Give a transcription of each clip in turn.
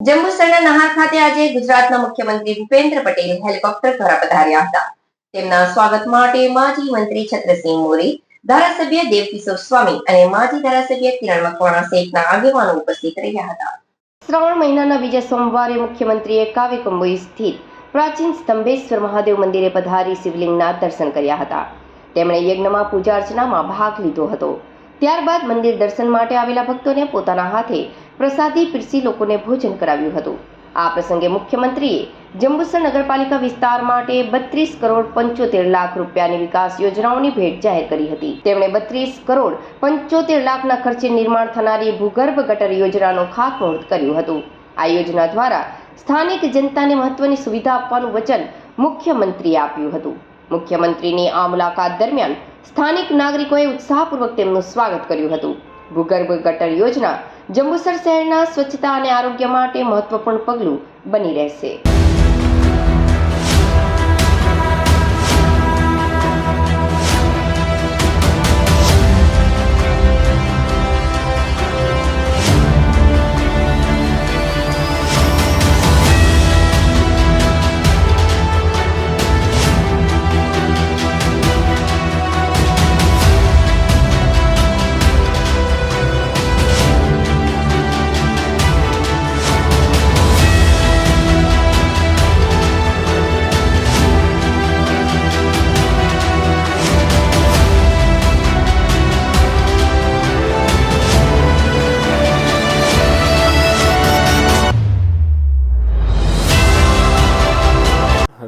જંબુસરના નહાર ખાતે આજે ગુજરાતના મુખ્યમંત્રી ભૂપેન્દ્ર પટેલ હેલિકોપ્ટર દ્વારા પધાર્યા હતા. તેમના સ્વાગત માટે માજી મંત્રી છત્રસિંહ મોરી ધારાસભ્ય દેવકિશોર સ્વામી અને માજી ધારાસભ્ય કિરણ મકવાણા સહિતના આગેવાનો ઉપસ્થિત રહ્યા હતા. શ્રાવણ મહિનાના બીજા સોમવારે મુખ્યમંત્રીએ કાવ્યકંબોઈ સ્થિત પ્રાચીન સ્તંભેશ્વર મહાદેવ મંદિરે પધારી શિવલિંગના દર્શન કર્યા હતા. તેમણે યજ્ઞમાં પૂજા અર્ચનામાં ભાગ લીધો હતો. ત્યારબાદ મંદિર દર્શન માટે આવેલા ભક્તોને પોતાના હાથે પ્રસાદી પીરસી લોકોને ભોજન કરાવ્યું હતું. આ પ્રસંગે મુખ્યમંત્રીએ જંબુસર નગરપાલિકા વિસ્તાર માટે બત્રીસ કરોડ પંચોતેર લાખ રૂપિયાની વિકાસ યોજનાઓની ભેટ જાહેર કરી હતી. તેમણે બત્રીસ કરોડ પંચોતેર લાખના ખર્ચે નિર્માણ થનારી ભૂગર્ભ ગટર યોજનાનું ખાતમુહૂર્ત કર્યું હતું. આ યોજના દ્વારા સ્થાનિક જનતાને મહત્વની સુવિધા આપવાનું વચન મુખ્યમંત્રીએ આપ્યું હતું. મુખ્યમંત્રીની આ મુલાકાત દરમિયાન સ્થાનિક નાગરિકોએ ઉત્સાહપૂર્વક તેમનું સ્વાગત કર્યું હતું. ભૂગર્ભ ગટર યોજના જંબુસર શહેરના સ્વચ્છતા અને આરોગ્ય માટે મહત્વપૂર્ણ પગલું બની રહેશે.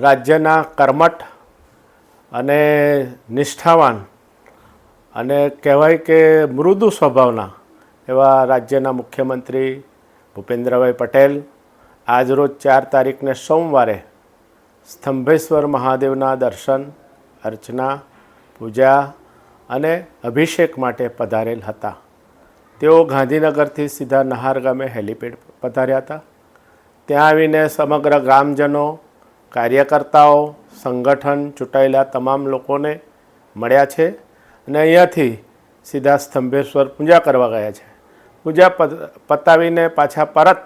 રાજ્યના કર્મઠ અને નિષ્ઠાવાન અને કહેવાય કે મૃદુ સ્વભાવના એવા રાજ્યના મુખ્યમંત્રી ભૂપેન્દ્રભાઈ પટેલ આજરોજ ચાર તારીખને સોમવારે સ્તંભેશ્વર મહાદેવના દર્શન, અર્ચના, પૂજા અને અભિષેક માટે પધારેલ હતા. તેઓ ગાંધીનગરથી સીધા નહાર ગામે હેલિપેડ પધાર્યા હતા. ત્યાં આવીને સમગ્ર ગ્રામજનો કાર્યકર્તાઓ, સંગઠન ચૂંટાયેલા તમામ લોકોને મળ્યા છે અને અહીંયાથી સીધા સ્તંભેશ્વર પૂજા કરવા ગયા છે. પૂજા પત- પતાવીને પાછા પરત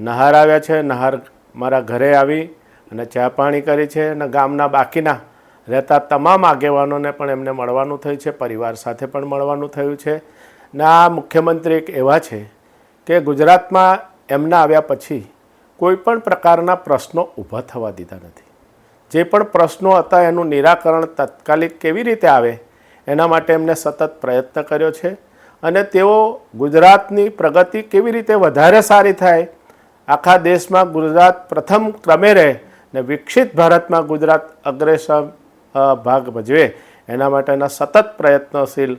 નહાર આવ્યા છે. નહાર મારા ઘરે આવી અને ચા પાણી કરી છે અને ગામના બાકીના રહેતા તમામ આગેવાનોને પણ એમને મળવાનું થયું છે. પરિવાર સાથે પણ મળવાનું થયું છે. ને આ મુખ્યમંત્રી એક એવા છે કે ગુજરાતમાં એમના આવ્યા પછી કોઈ પણ પ્રકારના પ્રશ્નો ઊભા થવા દીધા નથી. જે પણ પ્રશ્નો હતા એનું નિરાકરણ તાત્કાલિક કેવી રીતે આવે, એના માટે એમને સતત પ્રયત્ન કર્યો છે અને તેઓ ગુજરાતની પ્રગતિ કેવી રીતે વધારે સારી થાય, આખા દેશમાં ગુજરાત પ્રથમ ક્રમે રહે ને વિકસિત ભારતમાં ગુજરાત અગ્રેસર ભાગ ભજવે, એના માટેના સતત પ્રયત્નશીલ